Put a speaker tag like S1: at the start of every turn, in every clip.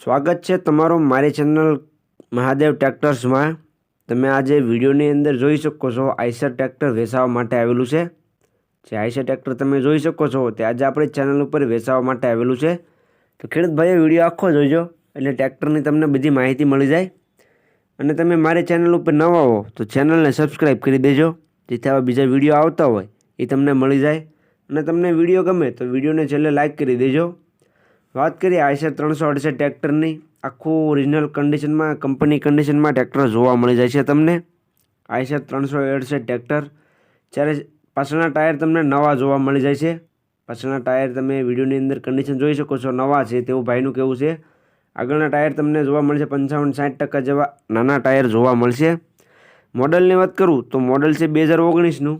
S1: સ્વાગત છે તમારો મારી ચેનલ મહાદેવ ટ્રેક્ટર્સમાં. તમે આજે વિડીયોની અંદર જોઈ શકો છો આઈસર ટ્રેક્ટર વેચાવા માટે આવેલું છે. જે આઈસર ટ્રેક્ટર તમે જોઈ શકો છો તે આજે આપણી ચેનલ ઉપર વેચાવા માટે આવેલું છે. તો ખેડૂતભાઈએ વીડિયો આખો જોઈજો એટલે ટ્રેક્ટરની તમને બધી માહિતી મળી જાય. અને તમે મારી ચેનલ ઉપર નવા હો તો ચેનલને સબસ્ક્રાઈબ કરી દેજો. જેથી આવા બીજા વીડિયો આવતા હોય એ તમને મળી જાય. અને તમને વીડિયો ગમે તો વિડીયોને છેલ્લે લાઇક કરી દેજો. વાત કરીએ આઈસર ત્રણસો અડસઠ ટ્રેક્ટરની, આખું ઓરિજિનલ કન્ડિશનમાં કંપની કન્ડિશનમાં ટ્રેક્ટર જોવા મળી જાય છે તમને. આઈસર ત્રણસો અડસઠ ટ્રેક્ટર. જ્યારે પાછળના ટાયર તમને નવા જોવા મળી જાય છે. પાછળના ટાયર તમે વિડીયોની અંદર કન્ડિશન જોઈ શકો છો, નવા છે તેવું ભાઈનું કહેવું છે. આગળના ટાયર તમને જોવા મળશે પંચાવન સાઠ ટકા જેવા નાના ટાયર જોવા મળશે. મોડલની વાત કરું તો મોડલ છે બે હજાર ઓગણીસનું.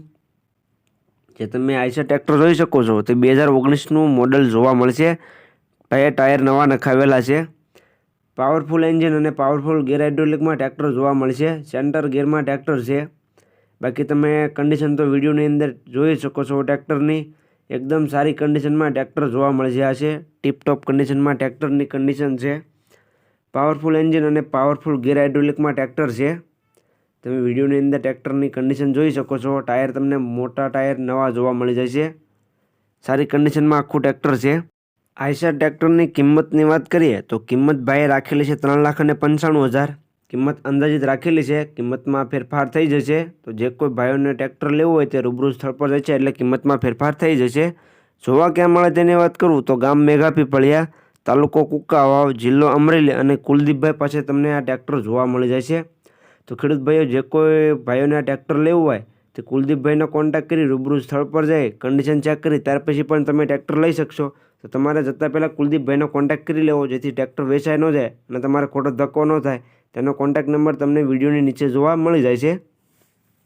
S1: જે તમે આઈસર ટ્રેક્ટર જોઈ શકો છો તે બે હજાર ઓગણીસનું મોડલ જોવા મળશે. ટાયર ટાયર નવા નખાવેલા છે. પાવરફુલ એન્જિન અને પાવરફુલ ગેર હાઇડ્રોલિકમાં ટ્રેક્ટર જોવા મળશે. સેન્ટર ગેરમાં ટ્રેક્ટર છે. બાકી તમે કન્ડિશન તો વિડીયોની અંદર જોઈ શકો છો ટ્રેક્ટરની. એકદમ સારી કન્ડિશનમાં ટ્રેક્ટર જોવા મળશે આ છે. ટીપટોપ કન્ડિશનમાં ટ્રેક્ટરની કન્ડિશન છે. પાવરફુલ એન્જિન અને પાવરફુલ ગેર હાઇડ્રોલિકમાં ટ્રેક્ટર છે. તમે વિડીયોની અંદર ટ્રેક્ટરની કન્ડિશન જોઈ શકો છો. ટાયર તમને મોટા ટાયર નવા જોવા મળી છે સારી કન્ડિશનમાં આખું ટ્રેક્ટર છે. આઈસર ટ્રેક્ટરની કિંમતની વાત કરીએ તો કિંમત ભાઈએ રાખેલી છે ત્રણ લાખ અને પંચાણું હજાર. કિંમત અંદાજિત રાખેલી છે, કિંમતમાં ફેરફાર થઈ જશે. તો જે કોઈ ભાઈઓને ટ્રેક્ટર લેવું હોય તે રૂબરૂ સ્થળ પર જશે એટલે કિંમતમાં ફેરફાર થઈ જશે. જોવા ક્યાં મળે તેની વાત કરું તો ગામ મેઘાપીપળિયા તાલુકો કુકાવાવ, જિલ્લો અમરેલી અને કુલદીપભાઈ પાસે તમને આ ટ્રેક્ટર જોવા મળી જાય છે. તો ખેડૂત ભાઈઓ, જે કોઈ ભાઈઓને આ ટ્રેક્ટર લેવું હોય તે કુલદીપભાઈનો કોન્ટેક્ટ કરી રૂબરૂ સ્થળ પર જઈ કન્ડિશન ચેક કરી, ત્યાર પછી પણ તમે ટ્રેક્ટર લઈ શકશો. તો તમારે જતાં પહેલાં કુલદીપભાઈનો કોન્ટેક્ટ કરી લેવો, જેથી ટ્રેક્ટર વેચાઈ ન જાય અને તમારે ખોટો ધક્કો ન થાય. તેનો કોન્ટેક્ટ નંબર તમને વિડીયોની નીચે જોવા મળી જાય છે.